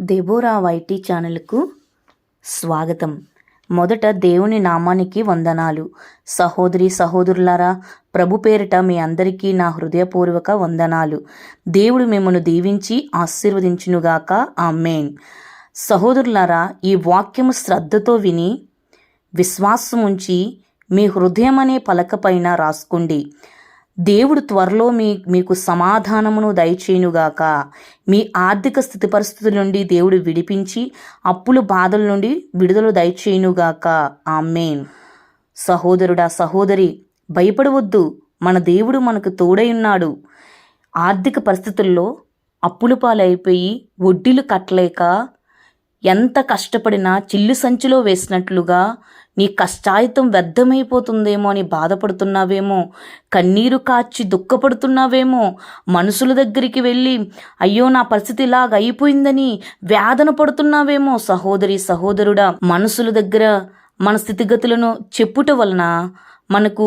Deborah YT ఛానల్కు స్వాగతం. మొదట దేవుని నామానికి వందనాలు. సహోదరి సహోదరులారా ప్రభు పేరిట మీ అందరికీ నా హృదయపూర్వక వందనాలు. దేవుడు మిమ్మల్ని దీవించి ఆశీర్వదించునుగాక. ఆమెన్. సహోదరులారా ఈ వాక్యము శ్రద్ధతో విని విశ్వాసముంచి మీ హృదయం అనే పలకపైన రాసుకోండి. దేవుడు త్వరలో మీ మీకు సమాధానమును దయచేయునుగాక. మీ ఆర్థిక స్థితి పరిస్థితుల నుండి దేవుడు విడిపించి అప్పుల బాధల నుండి విడుదల దయచేయునుగాక. ఆమెన్. సహోదరుడా సహోదరి భయపడవద్దు. మన దేవుడు మనకు తోడై ఉన్నాడు. ఆర్థిక పరిస్థితుల్లో అప్పులు పాలైపోయి వడ్డీలు కట్టలేక ఎంత కష్టపడినా చిల్లు సంచిలో వేసినట్లుగా నీ కష్టాయితం వ్యర్థమైపోతుందేమో అని బాధపడుతున్నావేమో కన్నీరు కాచి దుఃఖపడుతున్నావేమో మనుషుల దగ్గరికి వెళ్ళి అయ్యో నా పరిస్థితి ఇలాగ అయిపోయిందని వేదన పడుతున్నావేమో సహోదరి సహోదరుడా. మనుషుల దగ్గర మన స్థితిగతులను చెప్పుట వలన మనకు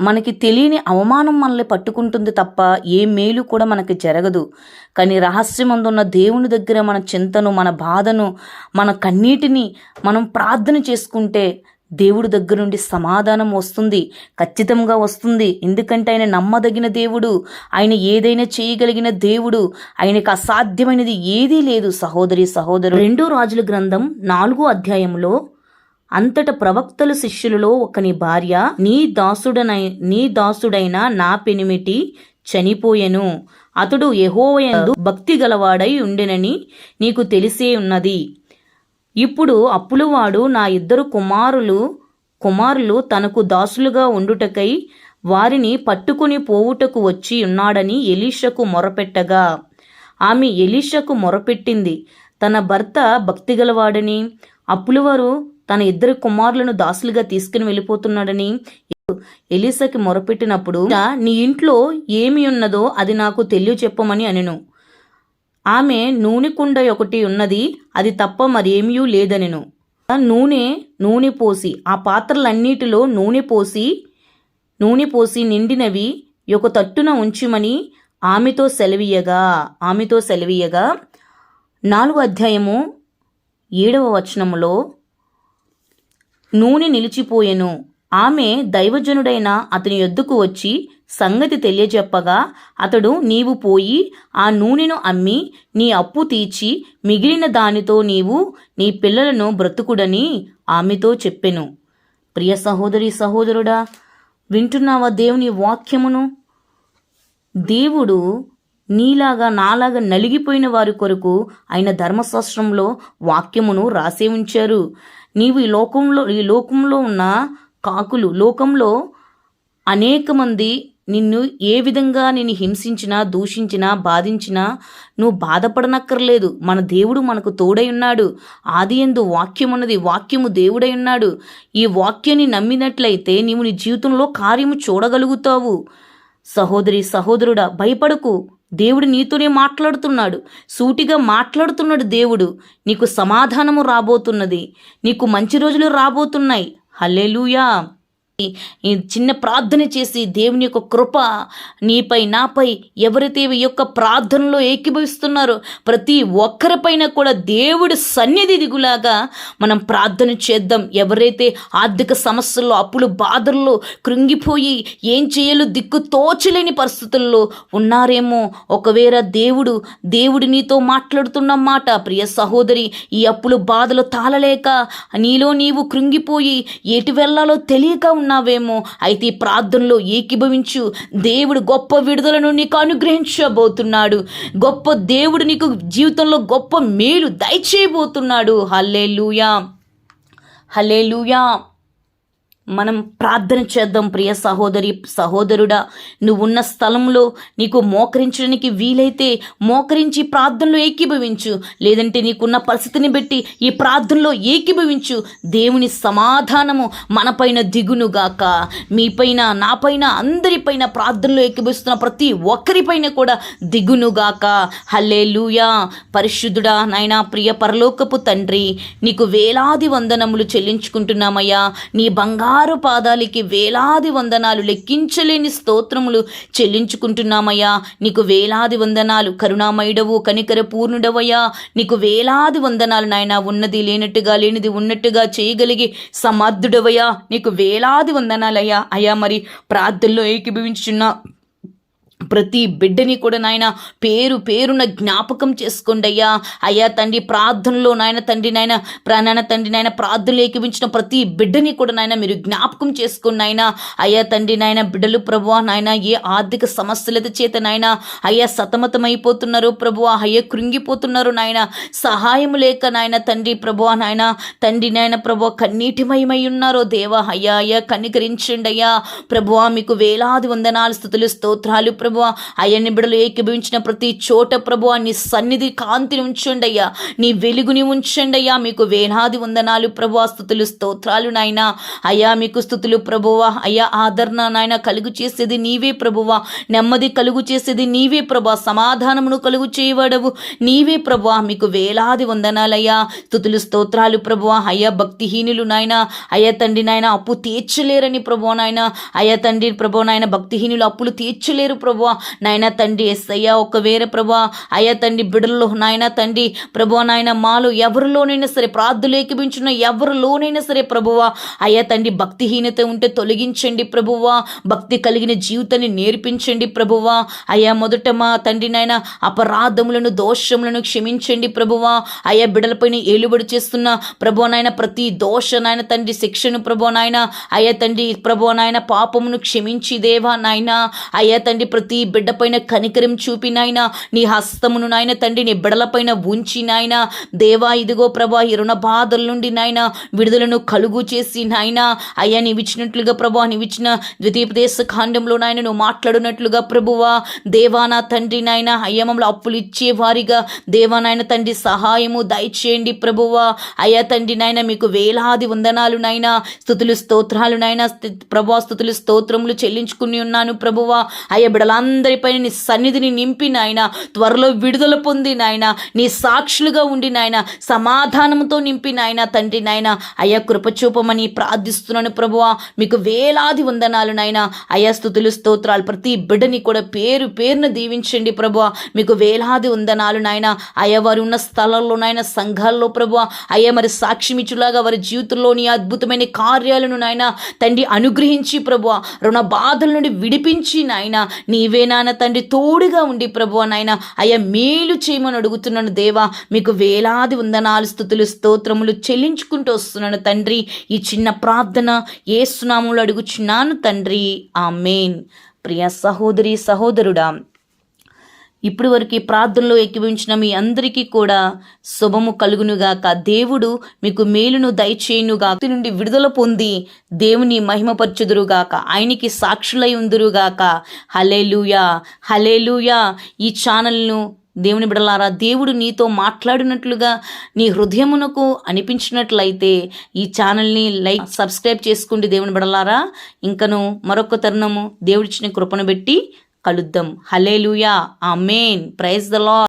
మనకి తెలియని అవమానం మనల్ని పట్టుకుంటుంది తప్ప ఏ మేలు కూడా మనకి జరగదు. కానీ రహస్యమందున్న దేవుని దగ్గర మన చింతను మన బాధను మన కన్నీటిని మనం ప్రార్థన చేసుకుంటే దేవుడి దగ్గర నుండి సమాధానం వస్తుంది ఖచ్చితంగా వస్తుంది. ఎందుకంటే ఆయన నమ్మదగిన దేవుడు ఆయన ఏదైనా చేయగలిగిన దేవుడు ఆయనకు అసాధ్యమైనది ఏదీ లేదు. సహోదరి సహోదరు. రెండో రాజుల గ్రంథం నాలుగో అధ్యాయంలో అంతట ప్రవక్తల శిష్యులలో ఒకని భార్య నీ దాసుడనై నీ దాసుడైన నా పెనిమిటి చనిపోయెను. అతడు యహోవయందు భక్తి గలవాడై ఉండెనని నీకు తెలిసే ఉన్నది. ఇప్పుడు అప్పులవాడు నా ఇద్దరు కుమారులు కుమారులు తనకు దాసులుగా ఉండుటకై వారిని పట్టుకుని పోవుటకు వచ్చి ఉన్నాడని ఎలీషకు మొరపెట్టగా. ఆమె ఎలీషకు మొరపెట్టింది తన భర్త భక్తిగలవాడని అప్పులవారు తన ఇద్దరు కుమారులను దాసులుగా తీసుకుని వెళ్ళిపోతున్నాడని ఎలీసాకి మొరపెట్టినప్పుడు నీ ఇంట్లో ఏమి ఉన్నదో అది నాకు తెలియచెప్పమని అనెను. ఆమె నూనె కుండ ఒకటి ఉన్నది అది తప్ప మరేమీ లేదనెను. నూనె నూనె పోసి ఆ పాత్రలన్నిటిలో నూనె పోసి నూనె పోసి నిండినవి ఒక తట్టున ఉంచుమని ఆమెతో సెలవీయగా ఆమెతో సెలవీయగా నాలుగు అధ్యాయము ఏడవ వచనములో నూనె నిలిచిపోయెను. ఆమె దైవజనుడైన అతని యొద్దకు వచ్చి సంగతి తెలియజెప్పగా అతడు నీవు పోయి ఆ నూనెను అమ్మి నీ అప్పు తీర్చి మిగిలిన దానితో నీవు నీ పిల్లలను బ్రతుకుడని ఆమెతో చెప్పెను. ప్రియ సహోదరి సహోదరుడా వింటున్నావా దేవుని వాక్యమును? దేవుడు నీలాగా నాలాగా నలిగిపోయిన వారి కొరకు ఆయన ధర్మశాస్త్రంలో వాక్యమును రాసే ఉంచారు. నీవు ఈ లోకంలో ఈ లోకంలో ఉన్న కాకులు లోకంలో అనేక మంది నిన్ను ఏ విధంగా నేను హింసించినా దూషించినా బాధించినా నువ్వు బాధపడనక్కర్లేదు. మన దేవుడు మనకు తోడై ఉన్నాడు. ఆది ఎందు వాక్యం ఉన్నది వాక్యము దేవుడై ఉన్నాడు. ఈ వాక్యాన్ని నమ్మినట్లయితే నీవు నీ జీవితంలో కార్యము చూడగలుగుతావు. సహోదరి సహోదరుడా భయపడకు. దేవుడు నీతోనే మాట్లాడుతున్నాడు. సూటిగా మాట్లాడుతున్నాడు దేవుడు. నీకు సమాధానము రాబోతున్నది. నీకు మంచి రోజులు రాబోతున్నాయి. హల్లెలూయా. ఈ చిన్న ప్రార్థన చేసి దేవుని యొక్క కృప నీపై నాపై ఎవరైతే ఈ యొక్క ప్రార్థనలో ఏకీభవిస్తున్నారో? ప్రతి ఒక్కరిపైన కూడా దేవుడి సన్నిధి దిగులాగా మనం ప్రార్థన చేద్దాం. ఎవరైతే ఆర్థిక సమస్యల్లో అప్పులు బాధల్లో కృంగిపోయి ఏం చేయాలో దిక్కు తోచలేని పరిస్థితుల్లో ఉన్నారేమో? ఒకవేళ దేవుడు దేవుడు నీతో మాట్లాడుతున్న మాట ప్రియ సహోదరి ఈ అప్పులు బాధలు తాళలేక నీలో నీవు కృంగిపోయి ఎటు వెళ్ళాలో తెలియక ఉన్నావేమో అయితే ఈ ప్రార్థనలో ఏకీభవించు. దేవుడు గొప్ప విడుదలను నీకు అనుగ్రహించబోతున్నాడు. గొప్ప దేవుడు నీకు జీవితంలో గొప్ప మేలు దయచేయబోతున్నాడు. హల్లే లూయా హలే లూయా మనం ప్రార్థన చేద్దాం ప్రియ సహోదరి సహోదరుడా. నువ్వున్న స్థలంలో నీకు మోకరించడానికి వీలైతే మోకరించి ప్రార్థనలో ఏకీభవించు. లేదంటే నీకున్న పరిస్థితిని బట్టి ఈ ప్రార్థనలో ఏకీభవించు. దేవుని సమాధానము మనపైన దిగునుగాక. మీపైన నాపైన అందరిపైన ప్రార్థనలో ఏకీభవిస్తున్న ప్రతి ఒక్కరిపైన కూడా దిగునుగాక. హల్లే లూయా పరిశుద్ధుడా నాయనా ప్రియ పరలోకపు తండ్రి నీకు వేలాది వందనములు చెల్లించుకుంటున్నామయ్యా. నీ బంగారు బంగారు పాదాలకి వేలాది వందనాలు లెక్కించలేని స్తోత్రములు చెల్లించుకుంటున్నామయ్యా. నీకు వేలాది వందనాలు కరుణామయుడవు కనికర పూర్ణుడవయ్యా నీకు వేలాది వందనాలు నాయన ఉన్నది లేనట్టుగా లేనిది ఉన్నట్టుగా చేయగలిగి సమర్థుడవయ్యా. నీకు వేలాది వందనాలయ్యా. అయ్యా మరి ప్రార్థనలో ఏకీభవించున్నా ప్రతి బిడ్డని కూడా నాయన పేరు పేరున జ్ఞాపకం చేసుకోండి అయ్యా. అయ్యా తండ్రి ప్రార్థనలో నాయన తండ్రి నాయన ప్రాణాన తండ్రి నాయన ప్రార్థనలు ఏకివించిన ప్రతి బిడ్డని కూడా నాయన మీరు జ్ఞాపకం చేసుకోండి నాయన. అయ్యా తండ్రి నాయన బిడ్డలు ప్రభువ నాయన ఏ ఆర్థిక సమస్యలత చేత నాయన అయ్యా సతమతమైపోతున్నారు ప్రభువ అయ్యా కృంగిపోతున్నారు నాయన. సహాయం లేక నాయన తండ్రి ప్రభువా నాయన తండ్రి నాయన ప్రభువా కన్నీటిమయమై ఉన్నారో దేవా. అయ్యా అయ్యా కనికరించండి అయ్యా. ప్రభువా మీకు వేలాది వందనాలు స్థుతులు స్తోత్రాలు ప్రభు అయ్యని బిడలు ఏకీభవించిన ప్రతి చోట ప్రభువా నీ సన్నిధి కాంతిని ఉంచండి అయ్యా నీ వెలుగుని ఉంచండి అయ్యా మీకు వేలాది వందనాలు ప్రభువా స్థుతులు స్తోత్రాలు నాయన. అయ్యా మీకు స్థుతులు ప్రభువా. అయ్యా ఆదరణ నాయన కలుగు చేసేది నీవే ప్రభువా. నెమ్మది కలుగు చేసేది నీవే ప్రభా సమాధానమును కలుగు చేయవాడవు నీవే ప్రభువా. మీకు వేలాది వందనాలయ్యా. స్థుతులు స్తోత్రాలు ప్రభువా. అయ్యా భక్తిహీనులు నాయన. అయ్యా తండ్రి నాయన అప్పు తీర్చలేరని ప్రభు నాయన. అయ్యా తండ్రి ప్రభు నాయన భక్తిహీనులు అప్పులు తీర్చలేరు ప్రభా. నాయన తండ్రి ఎస్ ఒక ఒకవేళ ప్రభా. అయ్యా తండ్రి బిడ్డలు నాయన తండ్రి. ప్రభు నాయన మాలు ఎవరిలోనైనా సరే ప్రార్థనలు ఎవరిలోనైనా సరే ప్రభువా అయ్యా తండ్రి భక్తిహీనత ఉంటే తొలగించండి ప్రభువా భక్తి కలిగిన జీవితాన్ని నేర్పించండి ప్రభువా అయ్యా మొదట మా తండ్రి నాయన అపరాధములను దోషములను క్షమించండి ప్రభువా అయ్యా బిడలపైన ఏలుబడి చేస్తున్న ప్రభు నాయన ప్రతి దోష నాయన తండ్రి శిక్షను ప్రభు నాయన. అయ్యా తండ్రి ప్రభు నాయన పాపమును క్షమించి దేవా నాయన. అయ్యా తండ్రి ప్రతి బిడ్డపైన కనికరం చూపి నాయన నీ హస్తమును నాయన తండ్రి నీ బిడలపైన ఉంచి నాయన దేవా ఇదిగో ప్రభా ఈ రుణ బాధల నుండి నాయన విడుదలను కలుగు చేసి నాయన అయ్యా నీవిచ్చినట్లుగా ప్రభా నీవిచ్చిన ద్వితీయోపదేశ ఖాండంలో నాయన నువ్వు మాట్లాడినట్లుగా ప్రభువా దేవా నా తండ్రి నాయన అయ్యా మమ్మల్ని అప్పులు ఇచ్చే వారిగా దేవా నాయన తండ్రి సహాయము దయచేయండి ప్రభువా అయ్యా తండ్రి నాయన మీకు వేలాది వందనాలు నాయన స్థుతులు స్తోత్రాలు నాయన ప్రభా స్థుతులు స్తోత్రములు చెల్లించుకుని ఉన్నాను ప్రభువా అయ్యా అందరిపై నీ సన్నిధిని నింపి నాయన త్వరలో విడుదల పొంది నాయన నీ సాక్షులుగా ఉండి నాయన సమాధానంతో నింపి నాయన తండ్రి నాయన. అయ్యా కృపచూపమని ప్రార్థిస్తున్నాను ప్రభువా. మీకు వేలాది వందనాలు నాయన. అయ్యా స్థుతులు స్తోత్రాలు ప్రతి బిడ్డని కూడా పేరు పేరున దీవించండి ప్రభువా. మీకు వేలాది వందనాలు నాయన. అయ్యా వారు ఉన్న స్థలాల్లో నాయన సంఘాల్లో ప్రభువా. అయ్యా మరి సాక్షిమిచ్చులాగా వారి జీవితంలోని అద్భుతమైన కార్యాలను నాయన తండ్రి అనుగ్రహించి ప్రభువా. రుణ బాధల నుండి విడిపించి నాయన నీవే నాన్న తండ్రి తోడుగా ఉండి ప్రభు నాయన అయ్యా మేలు చేయమని అడుగుతున్నాను దేవా. మీకు వేలాది వందనాలు స్థుతులు స్తోత్రములు చెల్లించుకుంటూ వస్తున్నాను తండ్రి. ఈ చిన్న ప్రార్థన ఏ సునాములు అడుగుచున్నాను తండ్రి. ఆ మెయిన్ ప్రియ సహోదరి సహోదరుడా ఇప్పటి వరకు ప్రార్థనలో ఎక్కివించిన మీ అందరికీ కూడా శుభము కలుగునుగాక. దేవుడు మీకు మేలును దయచేయునుగా నుండి విడుదల పొంది దేవుని మహిమపరచుదురుగాక. ఆయనకి సాక్షులై ఉందురుగాక. హలేలుయా హలేలుయా ఈ ఛానల్ను దేవుని బిడలారా దేవుడు నీతో మాట్లాడినట్లుగా నీ హృదయమునకు అనిపించినట్లయితే ఈ ఛానల్ని లైక్ సబ్స్క్రైబ్ చేసుకోండి దేవుని బిడలారా. ఇంకను మరొక తరుణము దేవుడిచ్చిన కృపను పెట్టి కలుద్దాం. హలేలుయా ఆ మెయిన్ ప్రైజ్ ద లా